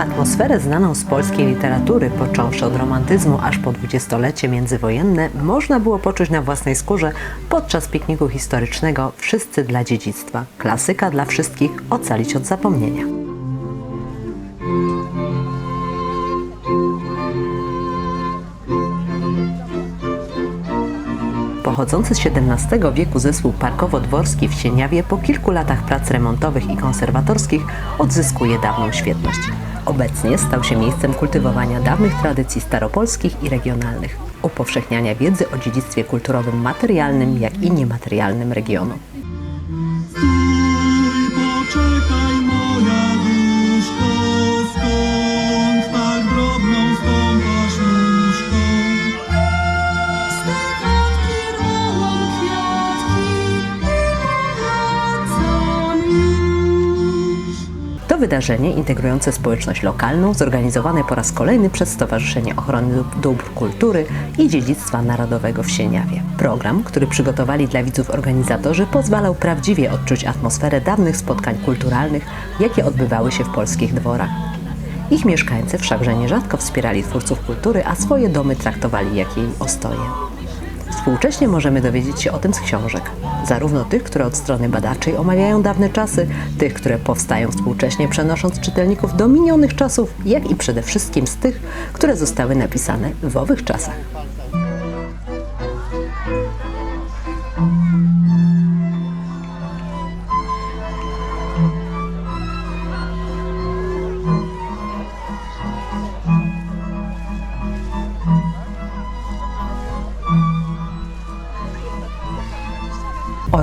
Atmosferę znaną z polskiej literatury, począwszy od romantyzmu aż po dwudziestolecie międzywojenne, można było poczuć na własnej skórze podczas pikniku historycznego Wszyscy dla dziedzictwa. Klasyka dla wszystkich, ocalić od zapomnienia. Pochodzący z XVII wieku zespół parkowo-dworski w Sieniawie po kilku latach prac remontowych i konserwatorskich odzyskuje dawną świetność. Obecnie stał się miejscem kultywowania dawnych tradycji staropolskich i regionalnych, upowszechniania wiedzy o dziedzictwie kulturowym materialnym, jak i niematerialnym regionu. Wydarzenie integrujące społeczność lokalną, zorganizowane po raz kolejny przez Stowarzyszenie Ochrony Dób- Dóbr Kultury i Dziedzictwa Narodowego w Sieniawie. Program, który przygotowali dla widzów organizatorzy, pozwalał prawdziwie odczuć atmosferę dawnych spotkań kulturalnych, jakie odbywały się w polskich dworach. Ich mieszkańcy wszakże nierzadko wspierali twórców kultury, a swoje domy traktowali jak jej ostoje. Współcześnie możemy dowiedzieć się o tym z książek. Zarówno tych, które od strony badawczej omawiają dawne czasy, tych, które powstają współcześnie przenosząc czytelników do minionych czasów, jak i przede wszystkim z tych, które zostały napisane w owych czasach.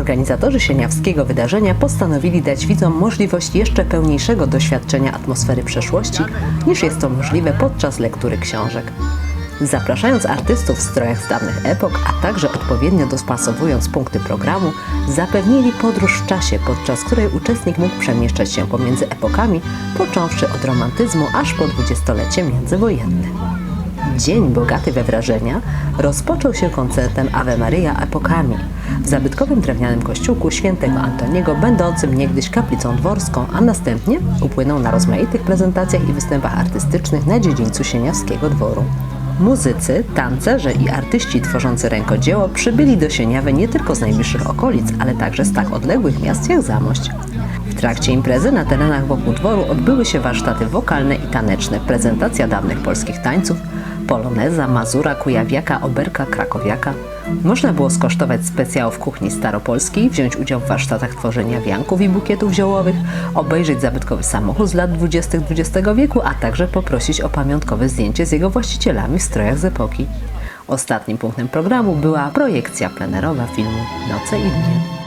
Organizatorzy sieniawskiego wydarzenia postanowili dać widzom możliwość jeszcze pełniejszego doświadczenia atmosfery przeszłości, niż jest to możliwe podczas lektury książek. Zapraszając artystów w strojach z dawnych epok, a także odpowiednio dopasowując punkty programu, zapewnili podróż w czasie, podczas której uczestnik mógł przemieszczać się pomiędzy epokami, począwszy od romantyzmu aż po dwudziestolecie międzywojenne. Dzień bogaty we wrażenia rozpoczął się koncertem Ave Maria Epokami w zabytkowym drewnianym kościółku świętego Antoniego, będącym niegdyś kaplicą dworską, a następnie upłynął na rozmaitych prezentacjach i występach artystycznych na dziedzińcu Sieniawskiego dworu. Muzycy, tancerze i artyści tworzący rękodzieło przybyli do Sieniawy nie tylko z najbliższych okolic, ale także z tak odległych miast jak Zamość. W trakcie imprezy na terenach wokół dworu odbyły się warsztaty wokalne i taneczne, prezentacja dawnych polskich tańców, poloneza, mazura, kujawiaka, oberka, krakowiaka. Można było skosztować specjał w kuchni staropolskiej, wziąć udział w warsztatach tworzenia wianków i bukietów ziołowych, obejrzeć zabytkowy samochód z lat 20. XX wieku, a także poprosić o pamiątkowe zdjęcie z jego właścicielami w strojach z epoki. Ostatnim punktem programu była projekcja plenerowa filmu Noce i Dnie.